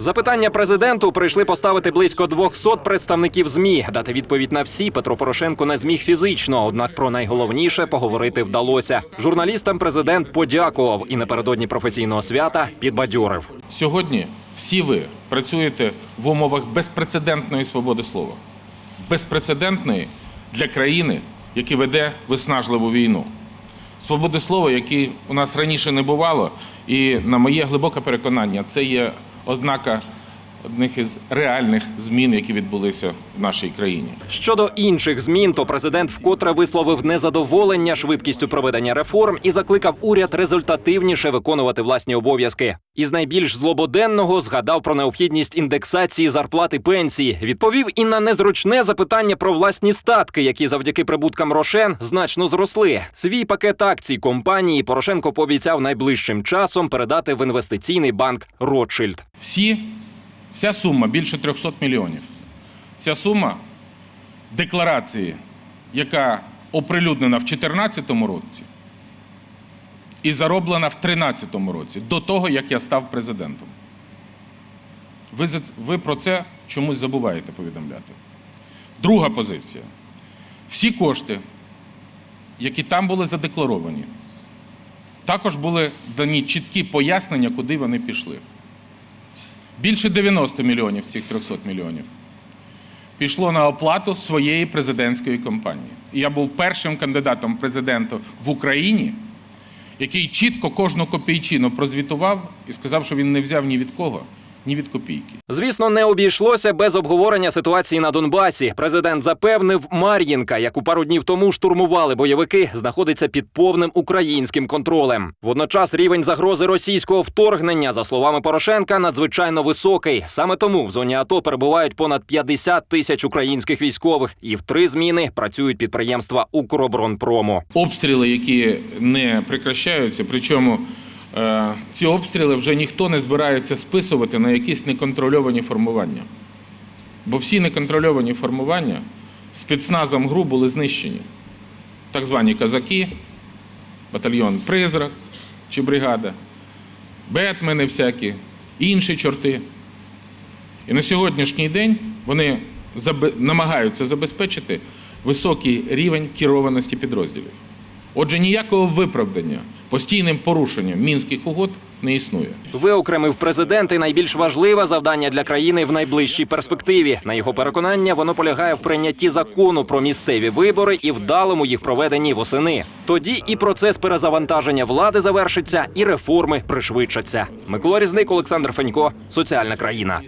Запитання президенту прийшли поставити близько 200 представників змі. Дати відповідь на всі Петро Порошенко не зміг фізично. Однак про найголовніше поговорити вдалося. Журналістам президент подякував і напередодні професійного свята підбадьорив. Сьогодні всі ви працюєте в умовах безпрецедентної свободи слова, безпрецедентної для країни, яка веде виснажливу війну. Свободи слова, які у нас раніше не бувало, і на моє глибоке переконання, це є ознака одних із реальних змін, які відбулися в нашій країні. Щодо інших змін, то президент вкотре висловив незадоволення швидкістю проведення реформ і закликав уряд результативніше виконувати власні обов'язки. Із найбільш злободенного згадав про необхідність індексації зарплат і пенсії. Відповів і на незручне запитання про власні статки, які завдяки прибуткам Рошен значно зросли. Свій пакет акцій компанії Порошенко пообіцяв найближчим часом передати в інвестиційний банк Ротшильд. Всі, вся сума більше 300 мільйонів. Ця сума декларації, яка оприлюднена в 2014 році і зароблена в 2013 році, до того, як я став президентом. Ви, ви про це чомусь забуваєте повідомляти. Друга позиція. Всі кошти, які там були задекларовані, також були дані чіткі пояснення, куди вони пішли. Більше 90 мільйонів цих 300 мільйонів пішло на оплату своєї президентської кампанії. І я був першим кандидатом президента в Україні, який чітко кожну копійчину прозвітував і сказав, що він не взяв ні від кого, ні від копійки. Звісно, не обійшлося без обговорення ситуації на Донбасі. Президент запевнив, Мар'їнка, яку пару днів тому штурмували бойовики, знаходиться під повним українським контролем. Водночас рівень загрози російського вторгнення, за словами Порошенка, надзвичайно високий. Саме тому в зоні АТО перебувають понад 50 тисяч українських військових, і в три зміни працюють підприємства Укроборонпрому. Обстріли, які не прекращаються, причому ці обстріли вже ніхто не збирається списувати на якісь неконтрольовані формування. Бо всі неконтрольовані формування спецназом ГРУ були знищені. Так звані казаки, батальйон Призрак чи бригада, Бетмени всякі, інші чорти. І на сьогоднішній день вони намагаються забезпечити високий рівень керованості підрозділів. Отже, ніякого виправдання постійним порушенням мінських угод не існує. Виокремив президент і найбільш важливе завдання для країни в найближчій перспективі. На його переконання, воно полягає в прийнятті закону про місцеві вибори і вдалому їх проведенні восени. Тоді і процес перезавантаження влади завершиться, і реформи пришвидшаться. Микола Різник, Олександр Фенько, соціальна країна.